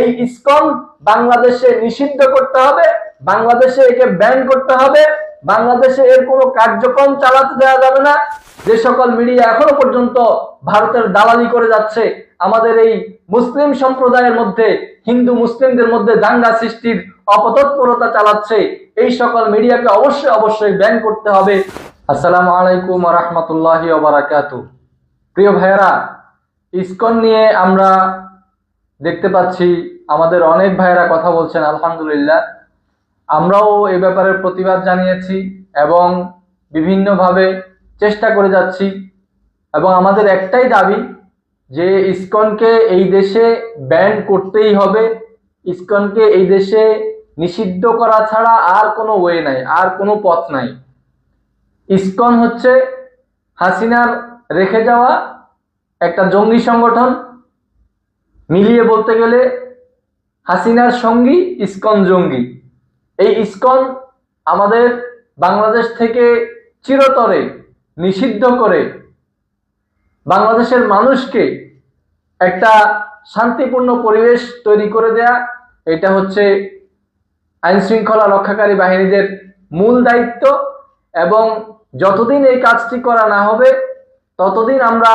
এই ইসকন বাংলাদেশে নিষিদ্ধ করতে হবে, বাংলাদেশে একে ব্যান করতে হবে, বাংলাদেশে এর কোনো কার্যক্রম চালাতে দেওয়া যাবে না। যে সকল মিডিয়া এখনও পর্যন্ত ভারতের দালালি করে যাচ্ছে, আমাদের এই মুসলিম সম্প্রদায়ের মধ্যে, হিন্দু মুসলিমদের মধ্যে দাঙ্গা সৃষ্টির অপতৎপরতা চালাচ্ছে, এই সকল মিডিয়াকে অবশ্যই অবশ্যই ব্যান করতে হবে। আসসালামু আলাইকুম রহমতুল্লাহি প্রিয় ভাইয়েরা, ইসকন নিয়ে আমরা দেখতে পাচ্ছি আমাদের অনেক ভাইয়েরা কথা বলছেন, আলহামদুলিল্লাহ। আমরাও এ ব্যাপারে প্রতিবাদ জানিয়েছি এবং বিভিন্নভাবে চেষ্টা করে যাচ্ছি। এবং আমাদের একটাই দাবি যে ইসকনকে এই দেশে ব্যান করতেই হবে। ইসকনকে এই দেশে নিষিদ্ধ করা ছাড়া আর কোনো ওয়ে নাই, আর কোনো পথ নাই। ইসকন হচ্ছে হাসিনার রেখে যাওয়া একটা জঙ্গি সংগঠন। মিলিয়ে বলতে গেলে হাসিনার সঙ্গী ইস্কন জঙ্গি। এই ইস্কন আমাদের বাংলাদেশ থেকে চিরতরে নিষিদ্ধ করে বাংলাদেশের মানুষকে একটা শান্তিপূর্ণ পরিবেশ তৈরি করে দেয়া, এটা হচ্ছে আইন শৃঙ্খলা রক্ষাকারী বাহিনীদের মূল দায়িত্ব এবং যতদিন এই কাজটি করা না হবে, ততদিন আমরা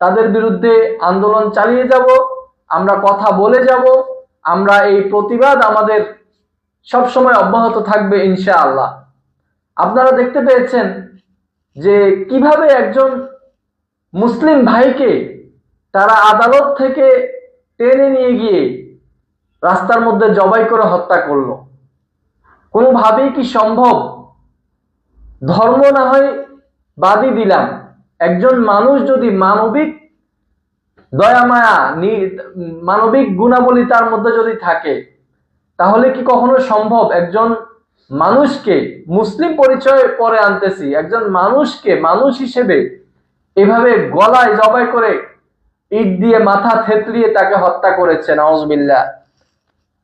তাদের বিরুদ্ধে আন্দোলন চালিয়ে যাব। আমরা কথা বলে যাব, আমরা এই প্রতিবাদ আমাদের সব সময় অব্যাহত থাকবে ইনশাআল্লাহ। আপনারা দেখতে পেয়েছেন যে কীভাবে একজন মুসলিম ভাইকে তারা আদালত থেকে টেনে নিয়ে গিয়ে রাস্তার মধ্যে জবাই করে হত্যা করল। কোনোভাবেই কি সম্ভব? ধর্ম না হয় বাদই দিলাম। একজন মানুষ যদি মানবিক দয়া মায়া মানবিক গুণাবলী তার মধ্যে যদি থাকে, তাহলে কি কখনো সম্ভব? একজন মানুষকে, মুসলিম পরিচয় পরে আনতেছি, একজন মানুষকে, মানুষ হিসেবে এভাবে গলায় জবাই করে ইট দিয়ে মাথা থেতলিয়ে তাকে হত্যা করেছে নওয়াজবিল্লাহ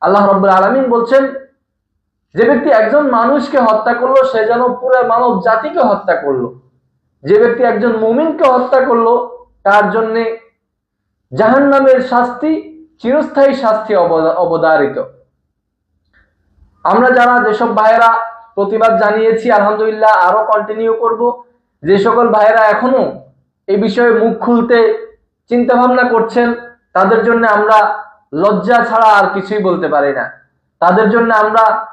আল্লাহ রব্বুল আলমিন বলছেন, যে ব্যক্তি একজন মানুষকে হত্যা করল, সে যেন পুরো মানব জাতিকে হত্যা করল। যে ব্যক্তি একজন মুমিনকে হত্যা করল, তার জন্য জাহান নামের শাস্তি চিরস্থায়ী শাস্তি অবদা- অবধারিত আমরা যারা যেসব ভাইয়েরা প্রতিবাদ জানিয়েছি, আলহামদুলিল্লাহ আরও কন্টিনিউ করব। যে সকল ভাইয়েরা এখনও এই বিষয়ে মুখ খুলতে চিন্তা ভাবনা করছেন, তাদের জন্য আমরা লজ্জা ছাড়া আর কিছুই বলতে পারি না। তাদের জন্য আমরা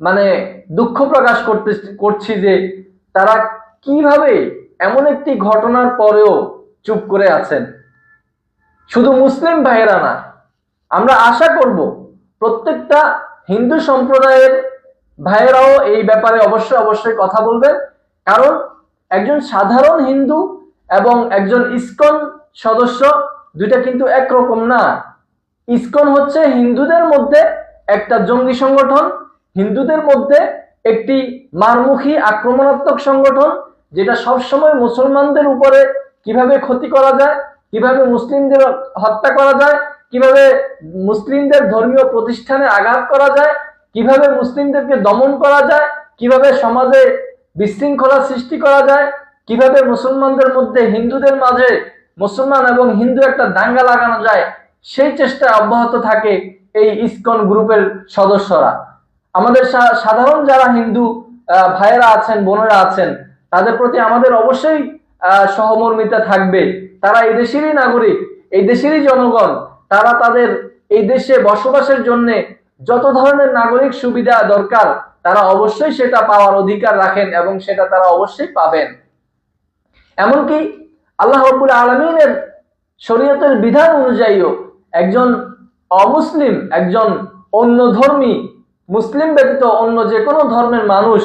মানে দুঃখ প্রকাশ করতে করছি যে তারা কীভাবে এমন একটি ঘটনার পরেও চুপ করে আছেন। শুধু মুসলিম ভাইয়েরা না, আমরা আশা করব প্রত্যেকটা হিন্দু সম্প্রদায়ের ভাইয়েরাও এই ব্যাপারে অবশ্যই অবশ্যই কথা বলবেন কারণ একজন সাধারণ হিন্দু এবং একজন ইসকন সদস্য দুইটা কিন্তু একরকম না। ইসকন হচ্ছে হিন্দুদের মধ্যে একটা জঙ্গি সংগঠন, হিন্দুদের মধ্যে একটি মারমুখী আক্রমণাত্মক সংগঠন, যেটা সবসময় মুসলমানদের উপরে কীভাবে ক্ষতি করা যায় কীভাবে মুসলিমদের হত্যা করা যায়, কীভাবে মুসলিমদের ধর্মীয় প্রতিষ্ঠানে আঘাত করা যায়, কীভাবে মুসলিমদেরকে দমন করা যায়, কীভাবে সমাজে বিশৃঙ্খলা সৃষ্টি করা যায়, কীভাবে মুসলমানদের মধ্যে হিন্দুদের মাঝে মুসলমান এবং হিন্দু একটা দাঙ্গা লাগানো যায়, সেই চেষ্টা অব্যাহত থাকে এই ইসকন গ্রুপের সদস্যরা। আমাদের সাধারণ যারা হিন্দু ভাইয়েরা আছেন, বোনেরা আছেন, তাদের প্রতি আমাদের অবশ্যই সহমর্মিতা থাকবে। তারা এই দেশেরই নাগরিক, এই দেশেরই জনগণ। তারা তাদের এই দেশে বসবাসের জন্য যত ধরনের নাগরিক সুবিধা দরকার, তারা অবশ্যই সেটা পাওয়ার অধিকার রাখেন এবং সেটা তারা অবশ্যই পাবেন। এমনকি আল্লাহ রব্বুল আলমিনের শরীয়তের বিধান অনুযায়ীও একজন অমুসলিম, একজন অন্য ধর্মী, মুসলিম ব্যতীত অন্য যে কোনো ধর্মের মানুষ,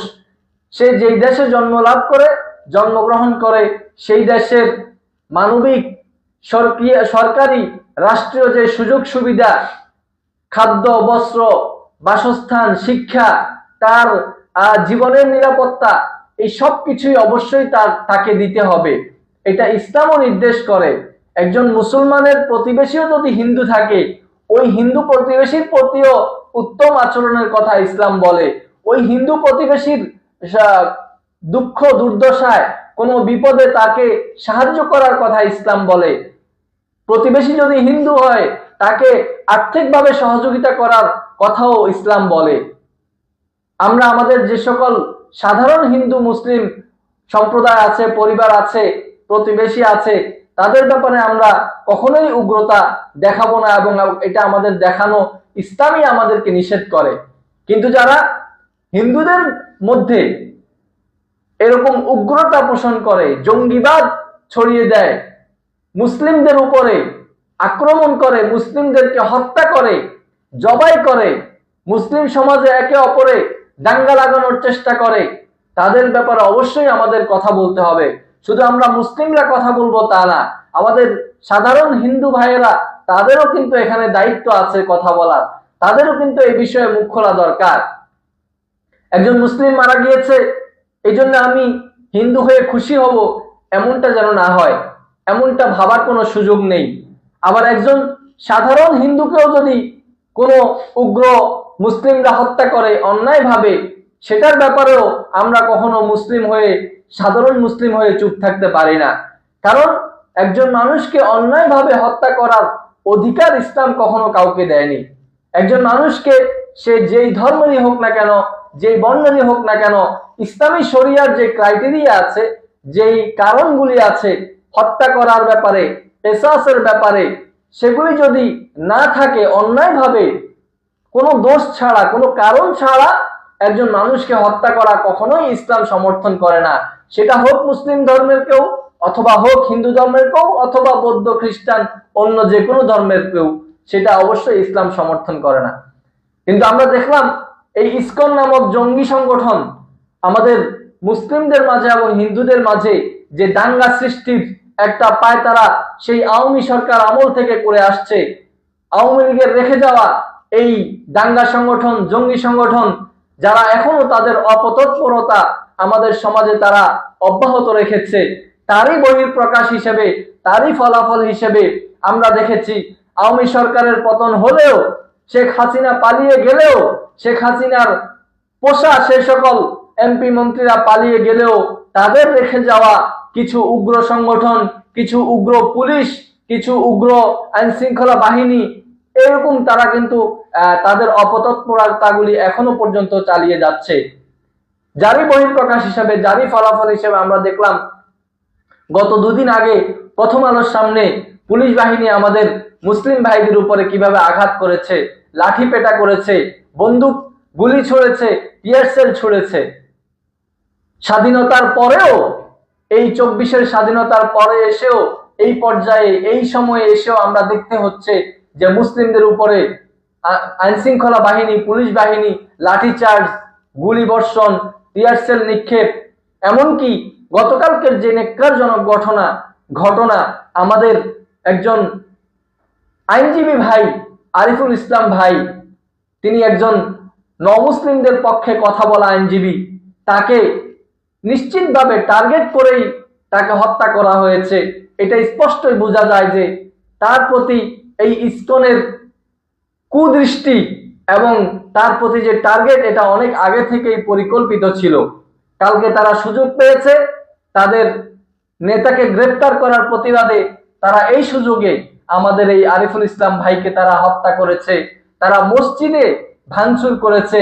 সে যেই দেশে জন্ম লাভ করে, জন্মগ্রহণ করে সেই দেশের মানবিক সরকি- সরকারি, রাষ্ট্রীয় যে সুযোগ সুবিধা, খাদ্য, বস্ত্র, বাসস্থান, শিক্ষা, তার জীবনের নিরাপত্তা, এই সব কিছুই অবশ্যই তার, তাকে দিতে হবে। এটা ইসলামও নির্দেশ করে। একজন মুসলমানের প্রতিবেশীও যদি হিন্দু থাকে, ওই হিন্দু প্রতিবেশীর প্রতিও উত্তম আচরণের কথা ইসলাম বলে। ওই হিন্দু প্রতিবেশীর দুঃখ, দুর্দশায় কোনো বিপদে তাকে সাহায্য করার কথা ইসলাম বলে। প্রতিবেশী যদি হিন্দু হয়, তাকে আর্থিকভাবে সহযোগিতা করার কথাও ইসলাম বলে। আমরা আমাদের যে সকল সাধারণ হিন্দু, মুসলিম সম্প্রদায় আছে, পরিবার আছে, প্রতিবেশী আছে, তাদের ব্যাপারে আমরা কখনোই উগ্রতা দেখাবো না এবং এটা আমাদের দেখানো ইসলামই আমাদেরকে নিষেধ করে। কিন্তু যারা হিন্দুদের মধ্যে এরকম উগ্রতা পোষণ করে, জঙ্গিবাদ ছড়িয়ে দেয়, মুসলিমদের উপরে আক্রমণ করে, মুসলিমদেরকে হত্যা করে, জবাই করে, মুসলিম সমাজে একে অপরে দাঙ্গা লাগানোর চেষ্টা করে, তাদের ব্যাপারে অবশ্যই আমাদের কথা বলতে হবে। শুধু আমরা মুসলিমরা কথা বলব তা না, আমাদের সাধারণ হিন্দু ভাইয়েরা, তাদেরও কিন্তু এখানে দায়িত্ব আছে কথা বলার। তাদেরও কিন্তু এই বিষয়ে মুখ খোলা দরকার। একজন মুসলিম মারা গিয়েছে এই জন্য আমি হিন্দু হয়ে খুশি হব, এমনটা যেন না হয়। এমনটা ভাবার কোনো সুযোগ নেই। আবার একজন সাধারণ হিন্দুকেও যদি কোনো উগ্র মুসলিমরা হত্যা করে অন্যায়ভাবে, সেটার ব্যাপারেও আমরা কখনো মুসলিম হয়ে, সাধারণ মুসলিম হয়ে চুপ থাকতে পারি না। কারণ একজন মানুষকে অন্যায়ভাবে হত্যা করার অধিকার ইসলাম কখনো কাউকে দেয়নি। একজন মানুষকে সে যেই ধর্মেরই হোক না কেন যেই বর্ণেরই হোক না কেন, ইসলামী শরিয়ার যে ক্রাইটেরিয়া আছে, যেই কারণগুলি আছে, হত্যা করার ব্যাপারে পেশাসের ব্যাপারে, সেগুলি যদি না থাকে অন্যায়ভাবে, কোনো দোষ ছাড়া, কোনো কারণ ছাড়া একজন মানুষকে হত্যা করা কখনোই ইসলাম সমর্থন করে না। সেটা হোক মুসলিম ধর্মের কেউ, অথবা হোক হিন্দু ধর্মের কেউ, অথবা বৌদ্ধ, খ্রিস্টান, অন্য যে কোনো ধর্মের কেউ, সেটা অবশ্যই ইসলাম সমর্থন করে না। কিন্তু আমরা দেখলাম এই ইসকন নামক জঙ্গি সংগঠন আমাদের মুসলিমদের মাঝে এবং হিন্দুদের মাঝে যে দাঙ্গা সৃষ্টির একটা পায় তারা সেই আওয়ামী সরকার আমল থেকে করে আসছে। আওয়ামী লীগের রেখে যাওয়া এই দাঙ্গা সংগঠন, জঙ্গি সংগঠন, যারা এখনও তাদের অপতৎপরতা আমাদের সমাজে তারা অব্যাহত রেখেছে, তারই বহির প্রকাশ হিসেবে, তারই ফলাফল হিসেবে আমরা দেখেছি। আওয়ামী সরকারের পতন হলেও শেখ হাসিনা পালিয়ে গেলেও শেখ হাসিনার পোষা সে সকল এমপি মন্ত্রীরা পালিয়ে গেলেও তাদের রেখে যাওয়া কিছু উগ্র সংগঠন, কিছু উগ্র পুলিশ, কিছু উগ্র আইন শৃঙ্খলা বাহিনী, এরকম তারা কিন্তু তাদের অপতৎপরতাগুলি এখনও পর্যন্ত চালিয়ে যাচ্ছে। যারই বহিঃপ্রকাশ হিসাবে জারি ফলাফল হিসেবে আমরা দেখলাম, গত দুদিন আগে প্রথম আলোর সামনে পুলিশ বাহিনী আমাদের মুসলিম ভাইদের উপরে কীভাবে আঘাত করেছে লাঠি পেটা করেছে বন্দুক গুলি ছুড়েছে টিয়ার সেল ছুড়েছে। স্বাধীনতার পরেও, এই চব্বিশের স্বাধীনতার পরে এসেও, এই পর্যায়ে, এই সময়ে এসেও আমরা দেখতে হচ্ছে যে মুসলিমদের উপরে আইন শৃঙ্খলা বাহিনী, পুলিশ বাহিনী, লাঠিচার্জ গুলি বর্ষণ টিয়ারসেল নিক্ষেপ, এমনকি গতকালকের যে নেককারজনক ঘটনা ঘটনা আমাদের একজন আইনজীবী ভাই, আরিফুল ইসলাম ভাই তিনি একজন নমুসলিমদের পক্ষে কথা বলা আইনজীবী। তাকে নিশ্চিতভাবে টার্গেট করেই তাকে হত্যা করা হয়েছে। এটা স্পষ্টই বোঝা যায় যে তার প্রতি এই ইস্কনের কুদৃষ্টি এবং তার প্রতি যে টার্গেট, এটা অনেক আগে থেকেই পরিকল্পিত ছিল। কালকে তারা সুযোগ পেয়েছে, তাদের নেতাকে গ্রেপ্তার করার প্রতিবাদে তারা এই সুযোগে আমাদের এই আরিফুল ইসলাম ভাইকে তারা হত্যা করেছে। তারা মসজিদে ভাঙচুর করেছে,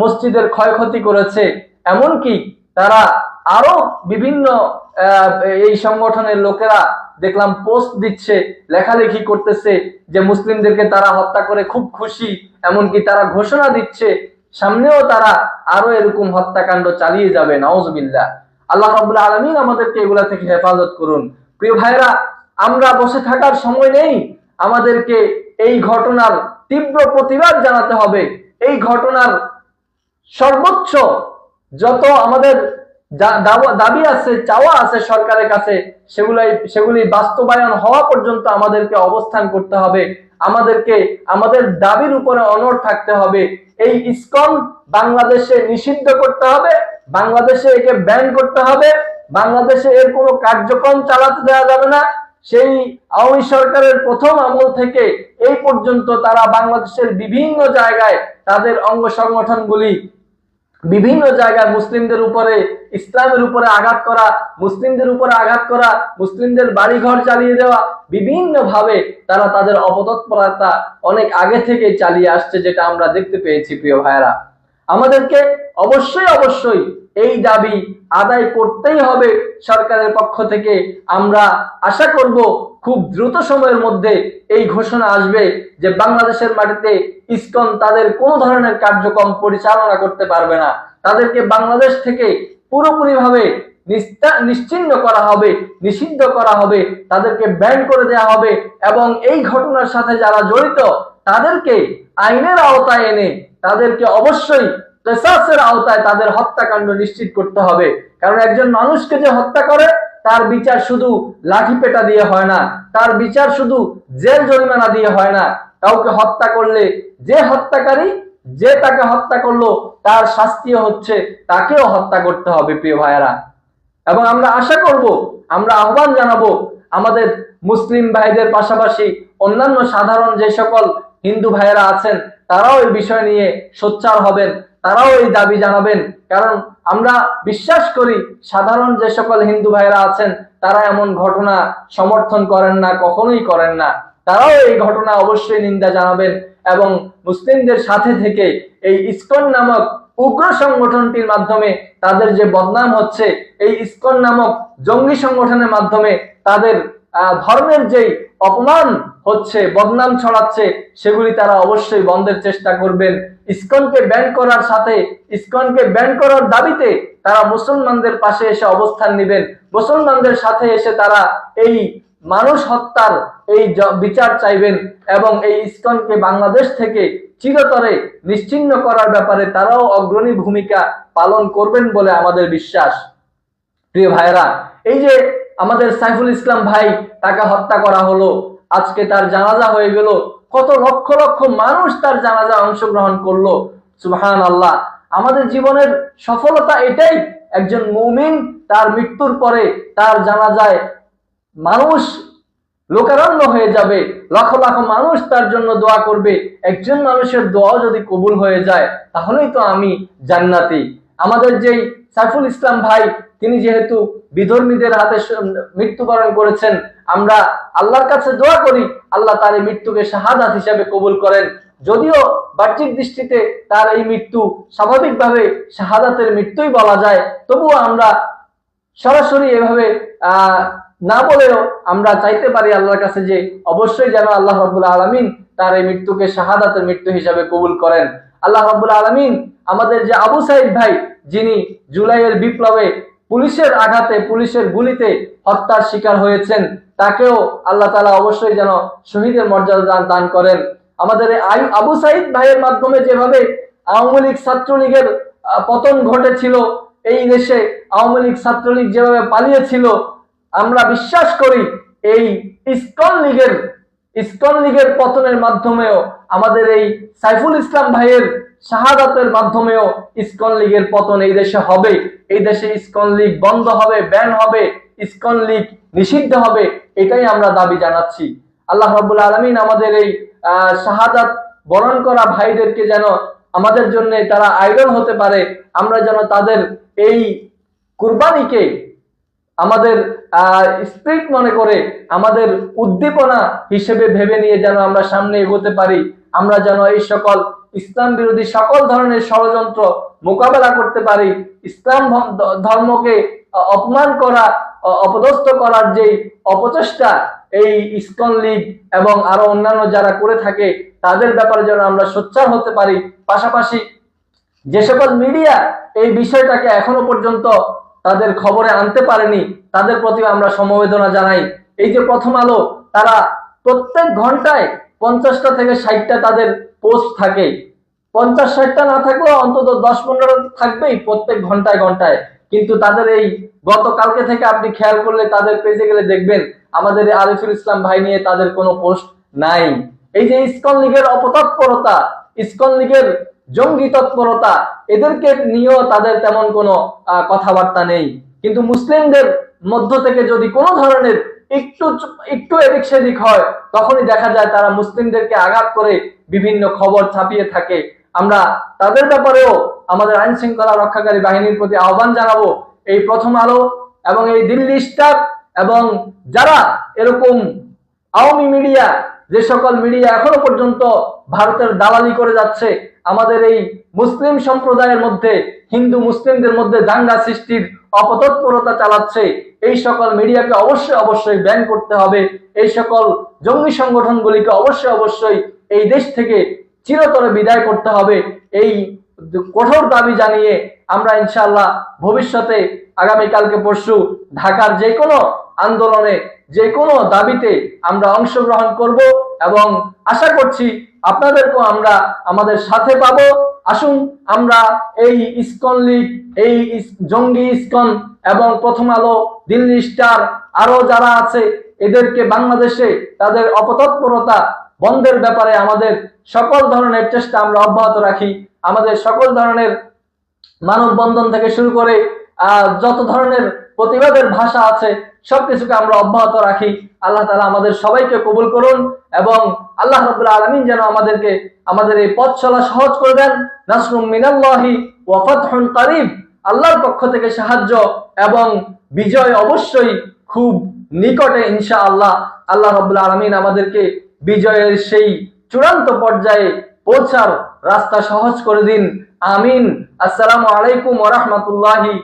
মসজিদের ক্ষয়ক্ষতি করেছে। এমনকি তারা আরও বিভিন্ন এই সংগঠনের লোকেরা দেখলাম পোস্ট দিচ্ছে, লেখালেখি করতেছে যে মুসলিমদেরকে তারা হত্যা করে খুব খুশি, এমনকি তারা ঘোষণা দিচ্ছে, সামনেও তারা আরও এরকম হত্যাকাণ্ড চালিয়ে যাবে নওয়াজবিল্লাহ আল্লাহ রাব্বুল আলামিন আমাদেরকে এগুলা থেকে হেফাজত করুন। প্রিয় ভাইরা আমরা বসে থাকার সময় নেই, আমাদেরকে এই ঘটনার তীব্র প্রতিবাদ জানাতে হবে। এই ঘটনার সর্বোচ্চ যত আমাদের দাবি আছে, চাওয়া আছে সরকারের কাছে, সেগুলাই, সেগুলি বাস্তবায়ন হওয়া পর্যন্ত আমাদেরকে অবস্থান করতে হবে। আমাদেরকে, আমাদের দাবির উপরে অনড় থাকতে হবে। এই ইসকন বাংলাদেশে নিষিদ্ধ করতে হবে, বাংলাদেশে একে ব্যান করতে হবে, বাংলাদেশে এর কোনো কার্যক্রম চালাতে দেওয়া যাবে না। সেই আওয়ামী সরকারের প্রথম আমল থেকে এই পর্যন্ত তারা বাংলাদেশের বিভিন্ন জায়গায় তাদের অঙ্গ সংগঠনগুলি, বিভিন্ন জায়গায় মুসলিমদের উপরে, ইসলামের উপরে আঘাত করা, মুসলিমদের উপরে আঘাত করা, মুসলিমদের বাড়িঘর চালিয়ে দেওয়া বিভিন্ন ভাবে তারা তাদের অপতৎপরতা অনেক আগে থেকে চালিয়ে আসছে, যেটা আমরা দেখতে পেয়েছি, প্রিয় ভাইরা আমাদেরকে অবশ্যই অবশ্যই এই দাবি আদায় করতেই হবে সরকারের পক্ষ থেকে। আমরা আশা করব খুব দ্রুত সময়ের মধ্যে এই ঘোষণা আসবে যে বাংলাদেশের মাটিতে ইসকন তাদের কোনো ধরনের কার্যক্রম পরিচালনা করতে পারবে না। তাদেরকে বাংলাদেশ থেকে পুরোপুরিভাবে নিশ্চিহ্ন করা হবে, নিষিদ্ধ করা হবে, তাদেরকে ব্যান করে দেওয়া হবে এবং এই ঘটনার সাথে যারা জড়িত, তাদেরকে আইনের আওতায় এনে তাদেরকে অবশ্যই কেসাসের আওতায় তাদের হত্যাকাণ্ড নিশ্চিত করতে হবে। কারণ একজন মানুষকে যে হত্যা করে, তার বিচার শুধু লাঠি পেটা দিয়ে হয় না, তার বিচার শুধু জেল জরিমানা দিয়ে হয় না। কাউকে হত্যা করলে যে হত্যাকারী যে তাকে হত্যা করল, তার শাস্তিও হচ্ছে তাকেও হত্যা করতে হবে, প্রিয় ভাইয়েরা। এবং আমরা আশা করব, আমরা আহ্বান জানাব, আমাদের মুসলিম ভাইদের পাশাপাশি অন্যান্য সাধারণ যে সকল হিন্দু ভাইয়েরা আছেন, তারাও এই বিষয় নিয়ে সোচ্চার হবেন। তারাও এই দাবি জানাবেন। কারণ আমরা বিশ্বাস করি, সাধারণ যে সকল হিন্দু ভাইয়েরা আছেন, তারা এমন ঘটনা সমর্থন করেন না, কখনোই করেন না। তারাও এই ঘটনা অবশ্যই নিন্দা জানাবেন এবং মুসলিমদের সাথে থেকে এই ইসকন নামক উগ্র সংগঠনটির মাধ্যমে তাদের যে বদনাম হচ্ছে, এই ইসকন নামক জঙ্গি সংগঠনের মাধ্যমে তাদের ধর্মের যেই অপমান হচ্ছে, বদনাম ছড়াচ্ছে, সেগুলি তারা অবশ্যই বন্ধের চেষ্টা করবেন। ইসকনকে ব্যান করার সাথে, ইসকনকে ব্যান করার দাবিতে তারা মুসলমানদের পাশে এসে অবস্থান নেবেন। মুসলমানদের সাথে এসে তারা এই মানুষ হত্যার এই বিচার চাইবেন এবং এই ইসকনকে বাংলাদেশ থেকে চিরতরে নিশ্চিহ্ন করার ব্যাপারে তারাও অগ্রণী ভূমিকা পালন করবেন বলে আমাদের বিশ্বাস। প্রিয় ভাইরা এই যে আমাদের সাইফুল ইসলাম ভাই তাকে হত্যা করা হলো। আজকে তার জানাজা হয়ে গেল। কত লক্ষ লক্ষ মানুষ তার জানাজা অংশগ্রহণ করল। সুবহান আল্লাহ আমাদের জীবনের সফলতা এটাই। একজন মৌমিন তার মৃত্যুর পরে তার জানাজায় মানুষ লোকারণ্য হয়ে যাবে। লক্ষ লক্ষ মানুষ তার জন্য দোয়া করবে। একজন মানুষের দোয়া যদি কবুল হয়ে যায়, তাহলেই তো আমি জান্নাতি। আমাদের যেই সাইফুল ইসলাম ভাই, তিনি যেহেতু বিধর্মীদের হাতে মৃত্যুবরণ করেছেন, আমরা আল্লাহর কাছে দোয়া করি, আল্লাহ তার এই মৃত্যুকে শাহাদাত হিসাবে কবুল করেন। যদিও বাহ্যিক দৃষ্টিতে তার এই মৃত্যু স্বাভাবিকভাবে শাহাদাতের মৃত্যুই বলা যায়, তবুও আমরা সরাসরি এভাবে না বলেও আমরা চাইতে পারি আল্লাহর কাছে যে অবশ্যই যেন আল্লাহ রাব্বুল আলামিন তার এই মৃত্যুকে শাহাদাতের মৃত্যু হিসাবে কবুল করেন। আল্লাহ রাব্বুল আলামিন আমাদের যে আবু সাইদ ভাই যিনি জুলাইয়ের বিপ্লবে পুলিশের আঘাতে, পুলিশের গুলিতে হত্যার শিকার হয়েছেন, তাকেও আল্লাহ তাআলা অবশ্যই যেন শহীদের মর্যাদা দান- করেন। আমাদের আই- আবু সাইদ ভাইয়ের মাধ্যমে যেভাবে আওয়ামী লীগ ছাত্রলীগের পতন ঘটেছিল, এই দেশে আওয়ামী লীগ ছাত্রলীগ যেভাবে পালিয়েছিল, আমরা বিশ্বাস করি এই ইস্কন লীগের ইস্কন লীগের পতনের মাধ্যমেও আমাদের এই সাইফুল ইসলাম ভাইয়ের শাহাদাতের মাধ্যমেও ইসকন লীগের পতন এই দেশে হবে। এই দেশে ইসকন লীগ বন্ধ হবে ব্যান হবে, ইসকন লীগ নিষিদ্ধ হবে, এটাই আমরা দাবি জানাচ্ছি। আল্লাহ রাব্বুল আলামিন আমাদের এই শাহাদাত বরণ করা ভাইদেরকে যেন আমাদের জন্য তারা আইডল হতে পারে, আমরা যেন তাদের এই কুরবানিকে আমাদের স্পিরিট মনে করে আমাদের উদ্দীপনা হিসেবে ভেবে নিয়ে যেন আমরা সামনে এগোতে পারি, আমরা যেন এই সকল ইসলাম বিরোধী সকল ধরনের ষড়যন্ত্র মোকাবেলা করতে পারি, ইসলাম ধর্মকে অপমান করা অপদস্থ করার যে অপচেষ্টা এই ইসকন লীগ এবং আরও অন্যান্য যারা করে থাকে, তাদের ব্যাপারে যেন আমরা সোচ্চার হতে পারি। পাশাপাশি যে সকল মিডিয়া এই বিষয়টাকে এখনও পর্যন্ত তাদের খবরে আনতে পারেনি, তাদের প্রতি আমরা সমবেদনা জানাই। এই যে প্রথম আলো, তারা প্রত্যেক ঘন্টায় পঞ্চাশটা থেকে ষাটটা তাদের পোস্ট থাকে। পঞ্চাশ ষাটটা না থাকলেও অন্তত দশ পনেরো থাকবেই প্রত্যেক ঘন্টায় ঘন্টায়। কিন্তু তাদের এই গতকালকে থেকে আপনি খেয়াল করলে তাদের পেজে গেলে দেখবেন আমাদের আরিফুল ইসলাম ভাই নিয়ে তাদের কোনো পোস্ট নাই। এই যে ইসকন লীগের অপতৎপরতা, ইসকন লীগের জঙ্গি তৎপরতা, এদেরকে নিয়েও তাদের তেমন কোনো কথাবার্তা নেই। কিন্তু মুসলিমদের মধ্য থেকে যদি কোনো ধরনের একটু একটু এদিক সেদিক হয়, তখনই দেখা যায় তারা মুসলিমদেরকে আঘাত করে বিভিন্ন খবর ছাপিয়ে থাকে। আমরা তাদের ব্যাপারেও আমাদের আইন শৃঙ্খলা রক্ষাকারী বাহিনীর প্রতি আহ্বান জানাব। এই প্রথম আলো এবং এই দিল্লি স্টার এবং যারা এরকম আওয়ামী মিডিয়া, যে সকল মিডিয়া এখনও পর্যন্ত ভারতের দালালি করে যাচ্ছে, আমাদের এই মুসলিম সম্প্রদায়ের মধ্যে, হিন্দু মুসলিমদের মধ্যে দাঙ্গা সৃষ্টির অপতৎপরতা চালাচ্ছে, এই সকল মিডিয়াকে অবশ্যই অবশ্যই ব্যান করতে হবে। এই সকল জঙ্গি সংগঠনগুলিকে অবশ্যই অবশ্যই এই দেশ থেকে চিরতরে বিদায় করতে হবে। এই কঠোর দাবি জানিয়ে আমরা ইনশাল্লাহ ভবিষ্যতে, আগামীকালকে পরশু ঢাকার যে কোনো আন্দোলনে যে কোনো দাবিতে আমরা অংশগ্রহণ করব এবং আশা করছি আপনাদেরকেও আমরা আমাদের সাথে পাবো। আসুন আমরা এই ইসকন লীগ, এই জঙ্গি ইসকন এবং প্রথম আলো, দিল্লি স্টার আরও যারা আছে, এদেরকে বাংলাদেশে তাদের অপতৎপরতা বন্ধের ব্যাপারে আমাদের সকল ধরনের চেষ্টা আমরা অব্যাহত রাখি। আমাদের সকল ধরনের মানববন্ধন থেকে শুরু করে যত ধরনের প্রতিবাদের ভাষা আছে, সবকিছুকে আমরা অব্যাহত রাখি। আল্লাহ তালা আমাদের সবাইকে কবুল করুন এবং আল্লাহ রবুল্লা আলমিন যেন আমাদেরকে, আমাদের এই পথ চলা সহজ করে দেন। নাসরুম মিনাল্লাহি ওয়া ফাতহুন কারিব। আল্লাহর পক্ষ থেকে সাহায্য এবং বিজয় অবশ্যই খুব নিকটে ইনশা আল্লাহ আল্লাহ রবুল্লা আলমিন আমাদেরকে বিজয়ের সেই চূড়ান্ত পর্যায়ে পৌঁছার রাস্তা সহজ করে দিন। আমিন। আসসালামু আলাইকুম ওরহমতুল্লাহি